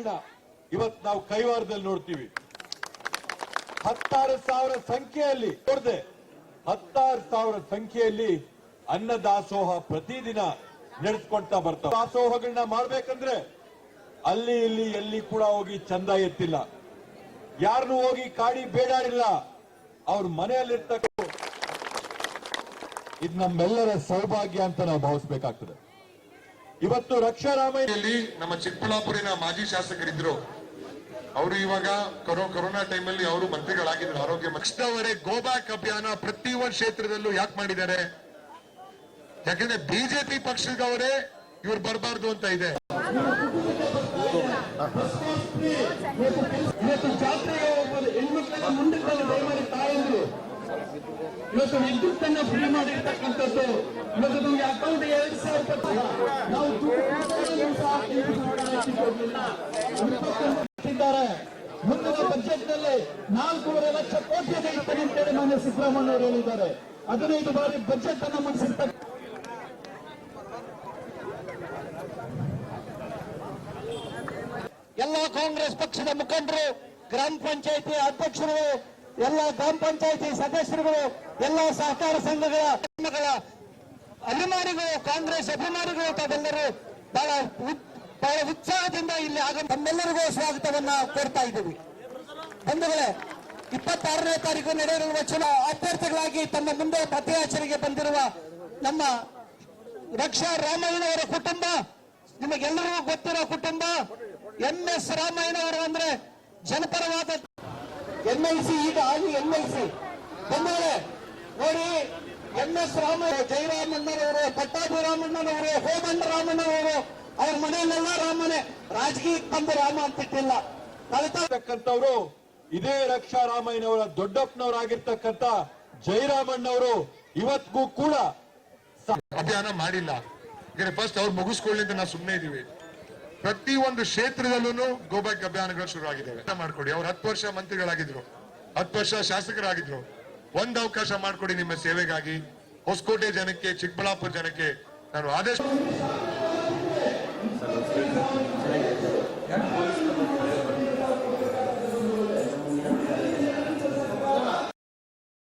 ದಾಸೋಹಗಳನ್ನ ಇವತ್ ನಾವು ಕೈವಾರದಲ್ಲಿ ನೋಡ್ತೀವಿ. ಹತ್ತಾರು ಸಾವಿರ ಸಂಖ್ಯೆಯಲ್ಲಿ ನೋಡಿದೆ. ಹತ್ತಾರು ಸಾವಿರ ಸಂಖ್ಯೆಯಲ್ಲಿ ಅನ್ನ ದಾಸೋಹ ಪ್ರತಿದಿನ ನಡೆಸ್ಕೊಳ್ತಾ ಬರ್ತಾವ ದಾಸೋಹಗಳನ್ನ ಮಾಡ್ಬೇಕಂದ್ರೆ ಅಲ್ಲಿ ಇಲ್ಲಿ ಎಲ್ಲಿ ಕೂಡ ಹೋಗಿ ಚಂದ ಎತ್ತಿಲ್ಲ. ಯಾರನ್ನು ಹೋಗಿ ಕಾಡಿ ಬೇಡಾಡಿಲ್ಲ ಅವ್ರ ಮನೆಯಲ್ಲಿರ್ತಕ್ಕ ಇದು ನಮ್ಮೆಲ್ಲರ ಸೌಭಾಗ್ಯ ಅಂತ ನಾವು ಭಾವಿಸ್ಬೇಕಾಗ್ತದೆ. ಇವತ್ತು ರಕ್ಷಾ ರಾಮಯ್ಯಲ್ಲಿ ನಮ್ಮ ಚಿಕ್ಕಬಳ್ಳಾಪುರಿನ ಮಾಜಿ ಶಾಸಕರಿದ್ರು. ಅವರು ಇವಾಗ ಕೊರೋ ಕೊರೋನಾ ಟೈಮಲ್ಲಿ ಅವರು ಮಂತ್ರಿಗಳಾಗಿದ್ರು ಆರೋಗ್ಯ ಪಕ್ಷದವರೇ ಗೋಬ್ಯಾಕ್ ಅಭಿಯಾನ ಪ್ರತಿ ಒಂದು ಕ್ಷೇತ್ರದಲ್ಲೂ ಯಾಕೆ ಮಾಡಿದ್ದಾರೆ? ಯಾಕಂದ್ರೆ ಬಿಜೆಪಿ ಪಕ್ಷದವರೇ ಇವ್ರು ಬರಬಾರ್ದು ಅಂತ ಇದೆ. ಇವತ್ತು ವಿದ್ಯುತ್ ಅನ್ನ ಫ್ರೀ ಮುಂದಿನ ಬಜೆಟ್ನಲ್ಲಿ ನಾಲ್ಕೂವರೆ ಲಕ್ಷ ಕೋಟಿ ಇರ್ತದೆ ಅಂತೇಳಿ ಮಾನ್ಯ ಸಿದ್ದರಾಮಯ್ಯ ಅವರು ಹೇಳಿದ್ದಾರೆ. ಹದಿನೈದು ಬಾರಿ ಬಜೆಟ್ ಅನ್ನು ಮಂಡಿಸಿರ್ತಕ್ಕ ಎಲ್ಲ ಕಾಂಗ್ರೆಸ್ ಪಕ್ಷದ ಮುಖಂಡರು, ಗ್ರಾಮ ಪಂಚಾಯತಿ ಅಧ್ಯಕ್ಷರು, ಎಲ್ಲ ಗ್ರಾಮ ಪಂಚಾಯತಿ ಸದಸ್ಯರುಗಳು, ಎಲ್ಲ ಸಹಕಾರ ಸಂಘಗಳ ಅಭಿಮಾನಿಗಳು, ಕಾಂಗ್ರೆಸ್ ಅಭಿಮಾನಿಗಳು ತಾವೆಲ್ಲರೂ ಬಹಳ ಬಹಳ ಉತ್ಸಾಹದಿಂದ ಇಲ್ಲಿ ಆಗ ತಮ್ಮೆಲ್ಲರಿಗೂ ಸ್ವಾಗತವನ್ನ ಕೋರ್ತಾ ಇದ್ದೀವಿ. ಬಂಧುಗಳೇ, ಇಪ್ಪತ್ತಾರನೇ ತಾರೀಕು ನಡೆಯಲಿರುವ ಚುನಾವ ಅಭ್ಯರ್ಥಿಗಳಾಗಿ ತಮ್ಮ ಮುಂದೆ ಮತಯಾಚನೆಗೆ ಬಂದಿರುವ ನಮ್ಮ ರಕ್ಷಾ ರಾಮಯ್ಯನವರ ಕುಟುಂಬ, ನಿಮಗೆಲ್ಲರಿಗೂ ಗೊತ್ತಿರೋ ಕುಟುಂಬ ಎಂ ಎಸ್ ರಾಮಯ್ಯನವರು ಅಂದ್ರೆ ಜನಪರವಾದ ಎಲ್ ಸಿ ಈಗ ಆಗಿ ಎಲ್ ಸಿ. ನೋಡಿ ಎಂ ಎಸ್ ರಾಮಯ್ಯ ಜಯರಾಮಣ್ಣನವರು ಪಟ್ಟಾಭಿರಾಮಣ್ಣನವರು ಹೋಮಣ್ಣ ರಾಮಣ್ಣನವರು ಅವ್ರ ಮನೆಯಲ್ಲೆಲ್ಲ ರಾಮನೆ. ರಾಜಕೀಯಕ್ಕೆ ಬಂದು ರಾಮ ಅಂತಿಟ್ಟಿಲ್ಲ ಕಲಿತಕ್ಕಂಥವ್ರು ಇದೇ ಇದೇ ರಕ್ಷಾರಾಮಯ್ಯನವರ ದೊಡ್ಡಪ್ಪನವರಾಗಿರ್ತಕ್ಕಂಥ ಜಯರಾಮಣ್ಣವರು ಇವತ್ತಿಗೂ ಕೂಡ ಅಭಿಯಾನ ಮಾಡಿಲ್ಲ. ಯಾಕಂದ್ರೆ ಫಸ್ಟ್ ಅವ್ರು ಮುಗಿಸ್ಕೊಳ್ಳಿ ಅಂತ ನಾವು ಸುಮ್ಮನೆ ಇದೀವಿ. ಪ್ರತಿ ಒಂದು ಕ್ಷೇತ್ರದಲ್ಲೂ ಗೋಬ್ಯಾಕ್ ಅಭಿಯಾನಗಳು ಶುರು ಆಗಿದ್ದಾವೆ ಮಾಡ್ಕೊಡಿ. ಅವ್ರು ಹತ್ತು ವರ್ಷ ಮಂತ್ರಿಗಳಾಗಿದ್ರು. ಹತ್ತು ವರ್ಷ ಶಾಸಕರಾಗಿದ್ರು. ಒಂದ್ ಅವಕಾಶ ಮಾಡಿಕೊಡಿ ನಿಮ್ಮ ಸೇವೆಗಾಗಿ. ಹೊಸಕೋಟೆ ಜನಕ್ಕೆ ಚಿಕ್ಕಬಳ್ಳಾಪುರ ಜನಕ್ಕೆ ನಾನು ಆದೇಶ